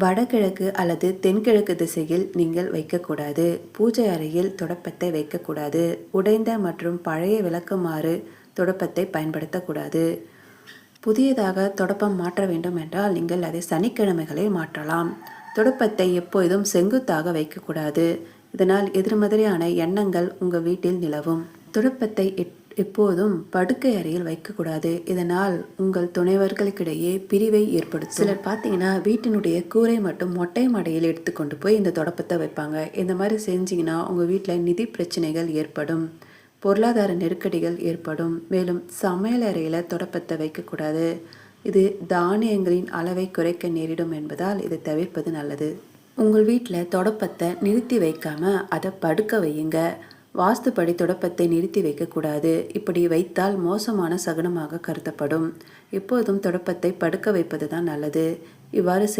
வடகிழக்கு அல்லது தென்கிழக்கு திசையில் நீங்கள் வைக்கக்கூடாது. பூஜை அறையில் துடப்பத்தை வைக்கக்கூடாது. உடைந்த மற்றும் பழைய விளக்குமாறு துடப்பத்தை பயன்படுத்தக்கூடாது. புதியதாக தொடப்பம் மாற்ற வேண்டும் என்றால் நீங்கள் அதை சனிக்கிழமைகளில் மாற்றலாம். துடப்பத்தை எப்போதும் செங்குத்தாக வைக்கக்கூடாது. இதனால் எதிர்மறையான எண்ணங்கள் உங்கள் வீட்டில் நிலவும். துடப்பத்தை எட்- எப்போதும் படுக்கை அறையில் வைக்கக்கூடாது. இதனால் உங்கள் துணைவர்களுக்கிடையே பிரிவை ஏற்படுத்தும். சிலர் பார்த்தீங்கன்னா வீட்டினுடைய கூரை மட்டும் மொட்டை மாடையில் எடுத்துக்கொண்டு போய் இந்த தொடப்பத்தை வைப்பாங்க. இந்த மாதிரி செஞ்சீங்கன்னா உங்கள் வீட்டில் நிதி பிரச்சனைகள் ஏற்படும். பொருளாதார நெருக்கடிகள் ஏற்படும். மேலும் சமையல் அறையில் தொடப்பத்தை வைக்கக்கூடாது. இது தானியங்களின் அளவை குறைக்க நேரிடும் என்பதால் இதை தவிர்ப்பது நல்லது. உங்கள் வீட்டில் தொடப்பத்தை நிறுத்தி வைக்காமல் அதை படுக்க வையுங்க. வாஸ்துப்படி தொடப்பத்தை நிறுத்தி வைக்கக்கூடாது. இப்படி வைத்தால் மோசமான சகுனமாக கருதப்படும். எப்போதும் தொடப்பத்தை படுக்க வைப்பது தான் நல்லது. இவ்வாறு செய்